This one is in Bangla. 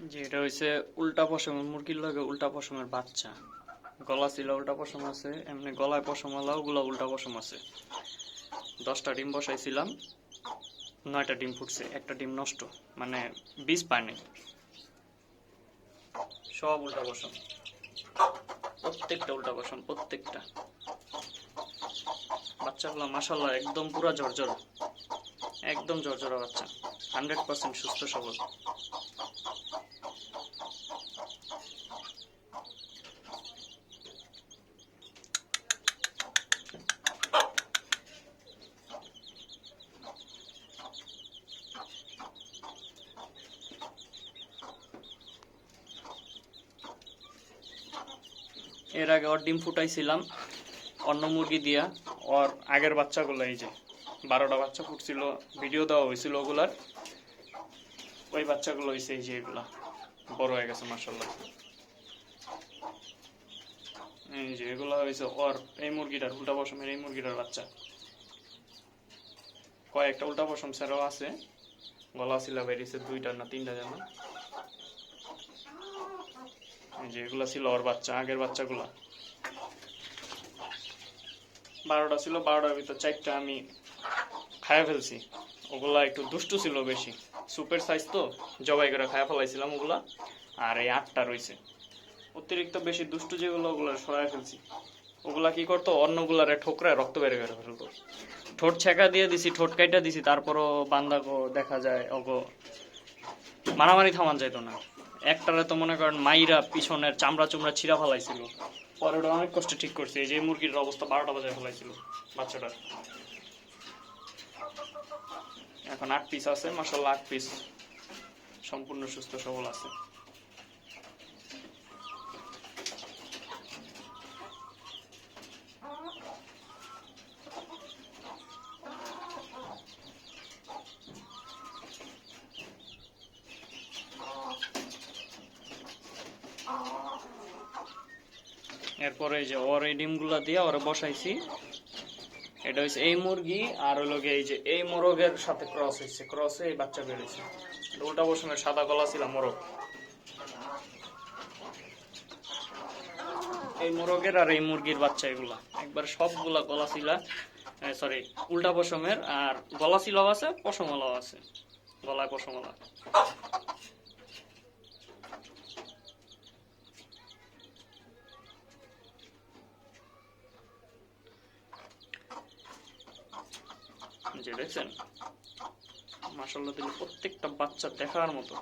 যে এটা হইছে উল্টা পশমের, মুরগির লগে উল্টা পশমের বাচ্চা। গলা ছিল উল্টা পশম আছে, এমনি গলায় পশম আলা ওগুলা উল্টা পশম আছে। দশটা ডিম বসাইছিলাম, নয়টা ডিম ফুটছে, একটা ডিম নষ্ট মানে বীজ পায়নি সব উল্টা পশম। প্রত্যেকটা উল্টা পশম, প্রত্যেকটা। বাচ্চাগুলো মাসাল্লাহ একদম পুরা ঝরঝর, একদম ঝরঝরা বাচ্চা। হান্ড্রেড পার্সেন্ট সুস্থ সবল। এর আগে ওর ডিম ফুটাইছিলাম, অন্য মুরগি দিয়া, ওর আগের বাচ্চাগুলো এই যে। বারোটা বাচ্চা ফুটছিল ভিডিও দেওয়া হয়েছিল ওগুলার। ওই বাচ্চাগুলো হয়েছে এই যে এগুলা। বড় হয়ে গেছে মাসাল্লাহ এই যে এগুলা হয়েছে ওর, এই মুরগিটার, উল্টা পশমের এই মুরগিটার বাচ্চা। কয়েকটা উল্টা পশম ছাড়াও আছে। গলা ছিল বেরিয়েছে দুইটা না তিনটা যেন। যে এগুলা ছিল ওর বাচ্চা, আগের বাচ্চাগুলা। বারোটা ছিল, বারোটার ভিতর চারটা আমি খায়া ফেলছি। ওগুলা একটু দুষ্টু ছিল বেশি। সুপের সাইজ তো, জবাই করে খায়া ফেলাইছিলাম ওগুলা। আর এই আটটা রয়েছে অতিরিক্ত বেশি দুষ্টু যেগুলো, ওগুলো সরাই ফেলছি। ওগুলা কি করতো? অন্যগুলারে ঠোকরায় রক্ত বের করে ফেলতো। ঠোঁট ছেঁকা দিয়ে দিছি, ঠোঁট কাইটা দিছি, তারপরও বান্দাগো দেখা যায়, ওগো মারামারি থামান যাইতো না। একটারে তো মনে করেন মাইরা পিছনের চামড়া চুমড়া ছিঁড়া ফেলাইছিল। পরে ওটা অনেক কষ্টে ঠিক করছে। এই যে মুরগির অবস্থা বারোটা বাজায় ফেলাইছিল, বাচ্চাটার। এখন আট পিস আছে মাসাল্লাহ আট পিস সম্পূর্ণ সুস্থ, সবল আছে। এরপরে যে ওর এই ডিমগুলা দিয়ে ওরে বসাইছি। এটা হচ্ছে এই মুরগি আর হলো এই যে এই মোরগের সাথে ক্রস হয়েছে ক্রসে এই বাচ্চা বেড়েছে উল্টা বসনের সাদা গলা ছিল মোরগ। এই মোরগের আর এই মুরগির বাচ্চা এগুলা। একবার সবগুলা গলা ছিল সরি উল্টা পশমের আর গলা ছিল আছে, পশমলাও আছে। গলায় পশমলা। যে দেখছেন? মাসাল্লাহ দিলে প্রত্যেকটা বাচ্চা দেখার মতো।